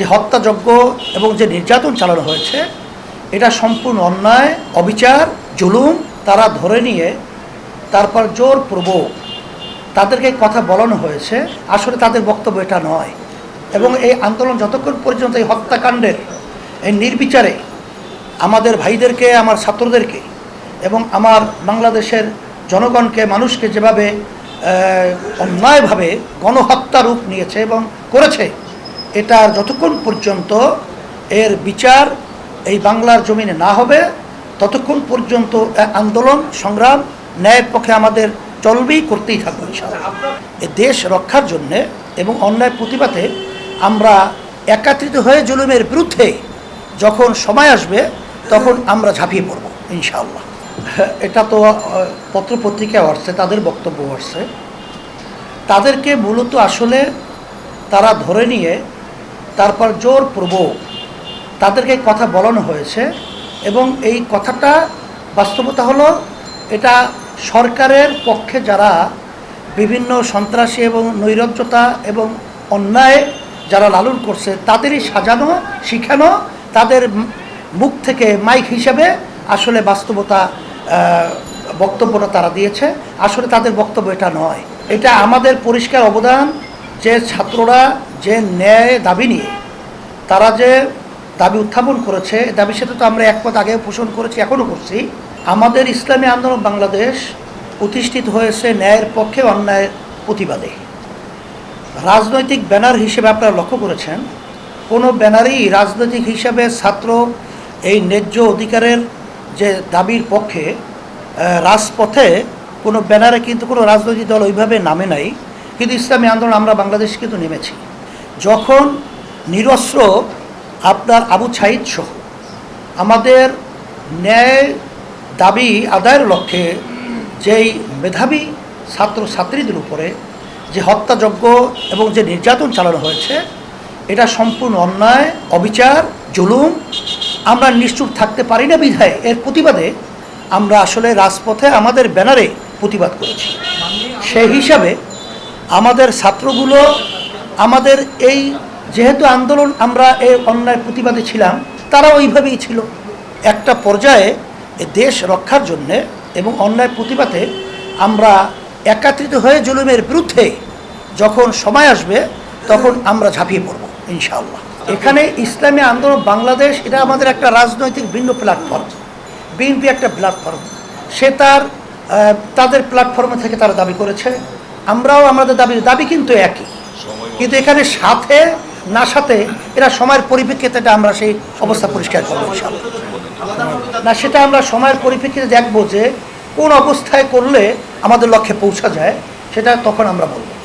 যে হত্যাযজ্ঞ এবং যে নির্যাতন চালানো হয়েছে, এটা সম্পূর্ণ অন্যায়, অবিচার, জুলুম তারা ধরে নিয়ে তারপর জোর জোরপূর্বক তাদেরকে কথা বলানো হয়েছে। আসলে তাদের বক্তব্য এটা নয়। এবং এই আন্দোলন যতক্ষণ পর্যন্ত এই হত্যাকাণ্ডের, এই নির্বিচারে আমাদের ভাইদেরকে, আমার ছাত্রদেরকে এবং আমার বাংলাদেশের জনগণকে, মানুষকে যেভাবে অন্যায়ভাবে গণহত্যা রূপ নিয়েছে এবং করেছে এটার যতক্ষণ পর্যন্ত এর বিচার এই বাংলার জমিনে না হবে, ততক্ষণ পর্যন্ত আন্দোলন, সংগ্রাম, ন্যায়ের পক্ষে আমাদের চলবেই, করতেই থাকব এ দেশ রক্ষার জন্যে এবং অন্যায় প্রতিবাদে আমরা একাত্রিত হয়ে জুলুমের বিরুদ্ধে যখন সময় আসবে, তখন আমরা ঝাঁপিয়ে পড়ব, ইনশাআল্লাহ। এটা তো পত্রপত্রিকায় আসছে, তাদের বক্তব্য আসছে। তাদেরকে মূলত আসলে তারা ধরে নিয়ে তারপর জোরপূর্বক তাদেরকে কথা বলানো হয়েছে এবং এই কথাটা বাস্তবতা হলো এটা সরকারের পক্ষে যারা বিভিন্ন সন্ত্রাসী এবং নৈরাজ্যতা এবং অন্যায় যারা লালন করছে, তাদেরই সাজানো, শিখানো, তাদের মুখ থেকে মাইক হিসাবে আসলে বাস্তবতা বক্তব্যটা তারা দিয়েছে। আসলে তাদের বক্তব্য এটা নয়। এটা আমাদের পরিষ্কার অবদান যে ছাত্ররা যে ন্যায় দাবি নিয়ে, তারা যে দাবি উত্থাপন করেছে, এ দাবির সাথে তো আমরা একমত আগে পোষণ করেছি, এখনও করছি। আমাদের ইসলামী আন্দোলন বাংলাদেশ প্রতিষ্ঠিত হয়েছে ন্যায়ের পক্ষে অন্যায়ের প্রতিবাদে। রাজনৈতিক ব্যানার হিসেবে আপনারা লক্ষ্য করেছেন, কোনো ব্যানারই রাজনৈতিক হিসাবে ছাত্র এই ন্যায্য অধিকারের যে দাবির পক্ষে রাজপথে কোনো ব্যানারে কিন্তু কোনো রাজনৈতিক দল ওইভাবে নামে নাই। কিন্তু ইসলামী আন্দোলন আমরা বাংলাদেশ কিন্তু নেমেছি। যখন নিরস্ত্র আপনার আবু ছাইদ সহ আমাদের ন্যায় দাবি আদায়ের লক্ষ্যে যেই মেধাবী ছাত্র ছাত্রীদের উপরে যে হত্যাযজ্ঞ এবং যে নির্যাতন চালানো হয়েছে, এটা সম্পূর্ণ অন্যায়, অবিচার, জুলুম, আমরা নিশ্চুপ থাকতে পারি না বিধায় এর প্রতিবাদে আমরা আসলে রাজপথে আমাদের ব্যানারে প্রতিবাদ করেছি। সেই হিসাবে আমাদের ছাত্রগুলো, আমাদের এই যেহেতু আন্দোলন আমরা এই অন্যায় প্রতিবাদে ছিলাম, তারা ওইভাবেই ছিল। একটা পর্যায়ে দেশ রক্ষার জন্যে এবং অন্যায় প্রতিবাদে আমরা একাত্রিত হয়ে জুলুমের বিরুদ্ধে যখন সময় আসবে, তখন আমরা ঝাঁপিয়ে পড়ব, ইনশাআল্লাহ। এখানে ইসলামী আন্দোলন বাংলাদেশ, এটা আমাদের একটা রাজনৈতিক ভিন্ন প্ল্যাটফর্ম। বিএনপি একটা প্ল্যাটফর্ম। সে তার তাদের প্ল্যাটফর্মে থেকে তারা দাবি করেছে আমরাও আমাদের দাবি দাবি কিন্তু একই কিন্তু এখানে সাথে না সাথে এরা সময়ের পরিপ্রেক্ষিতে এটা আমরা সেই অবস্থা পরিষ্কার করব। না সেটা আমরা সময়ের পরিপ্রেক্ষিতে দেখব যে কোন অবস্থায় করলে আমাদের লক্ষ্যে পৌঁছা যায় সেটা তখন আমরা বলব